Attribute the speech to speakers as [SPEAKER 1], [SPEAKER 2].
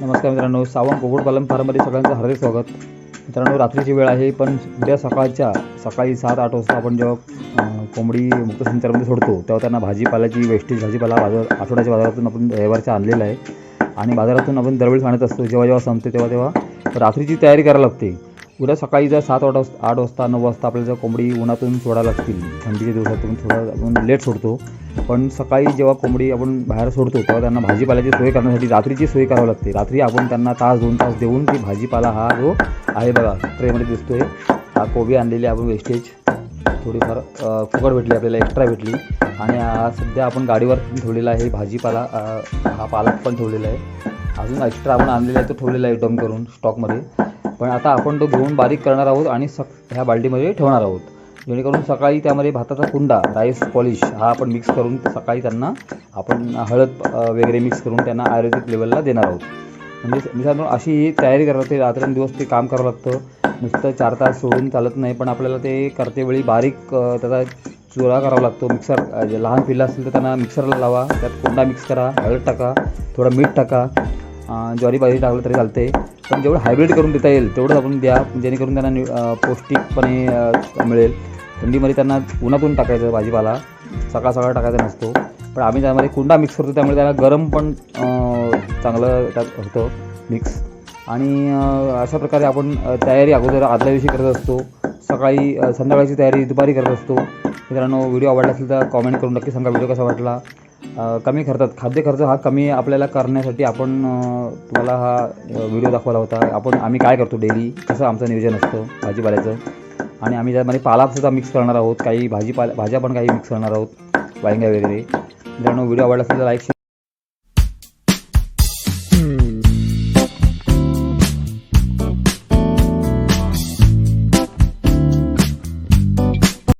[SPEAKER 1] नमस्कार मित्रांनो सावंत कुक्कुटपालन फार्ममध्ये सगळ्यांचं हार्दिक स्वागत. मित्रांनो रात्रीची वेळ आहे पण उद्या सकाळच्या सकाळी सात आठ वाजता आपण जेव्हा कोंबडी मुक्त संचारमध्ये सोडतो तेव्हा त्यांना भाजीपाल्याची वेस्टेज भाजीपाला बाजार आठवड्याच्या बाजारातून आपण रविवारच्या आणलेला आहे. आणि बाजारातून आपण दरवेळेस आणत असतो जेव्हा जेव्हा संपते तेव्हा तेव्हा रात्रीची तयारी करायला लागते. उद्या सकाळी जर सात आठ वाजता आठ वाजता नऊ वाजता आपल्याला जर कोंबडी उन्हातून सोडायला लागतील थंडीच्या दिवसातून थोडं आपण लेट सोडतो पण सकाळी जेव्हा कोंबडी आपण बाहेर सोडतो तेव्हा त्यांना भाजीपाल्याची सोय करण्यासाठी रात्रीची सोय करावी लागते. रात्री आपण त्यांना तास दोन तास देऊन ती भाजीपाला हा जो आहे बघा ट्रेमध्ये दिसतोय हा कोबी आणलेली आपण वेस्टेज थोडीफार फुकट भेटली आपल्याला एक्स्ट्रा भेटली. आणि सध्या आपण गाडीवर ठेवलेला आहे भाजीपाला हा पालक पण ठेवलेला आहे. अजून एक्स्ट्रा आपण आणलेला आहे तो ठेवलेला आहे डम करून स्टॉकमध्ये पण आता आपण तो घेऊन बारीक करणार आहोत आणि सक ह्या बाल्टीमध्ये ठेवणार आहोत. जेणेकरून सकाळी त्यामध्ये भाताचा कुंडा राईस पॉलिश हा आपण मिक्स करून सकाळी त्यांना आपण हळद वगैरे मिक्स करून त्यांना आयुर्वेदिक लेवलला देणार आहोत. म्हणजे मित्रांनो अशी ही तयारी करावं लागते रात्रंदिवस ते काम करावं लागतं. नुसतं चार तास सोडून चालत नाही पण आपल्याला ते करतेवेळी बारीक त्याचा चुरा करावा लागतो मिक्सर जे लहान पिल्लं असतील तर त्यांना मिक्सरला लावा त्यात कोंडा मिक्स करा हळद टाका थोडं मीठ टाका ज्वारी बाजरी टाकलं तरी चालते पण जेवढं हायब्रिड करून देता येईल तेवढंच आपण द्या जेणेकरून त्यांना पौष्टिकपणे मिळेल. थंडीमध्ये त्यांना उन्हातून टाकायचं भाजीपाला. सकाळ सकाळ टाकायचा नसतो. पण आम्ही त्यामध्ये कुंडा मिक्स करतो त्यामुळे त्याला गरम पण चांगलं त्यात होतं मिक्स आणि अशा प्रकारे आपण तयारी अगोदर आदल्या दिवशी करत असतो. सकाळी संध्याकाळची तयारी दुपारी करत असतो. मित्रांनो व्हिडिओ आवडला असेल तर कॉमेंट करून नक्की सांगा. व्हिडिओ कसा वाटला? कमी खर्चात खाद्य खर्च हा कमी आपल्याला करण्यासाठी आपण तुम्हाला हा व्हिडिओ दाखवला होता. आपण आम्ही काय करतो डेली कसं आमचं नियोजन असतं भाजीपाल्याचं? आणि आम्ही त्यामध्ये म्हणजे पालासुद्धा मिक्स करणार आहोत काही भाजीपाला भाज्या पण काही मिक्स करणार आहोत वांग्या वगैरे. मित्रांनो व्हिडिओ आवडला असेल तर लाईक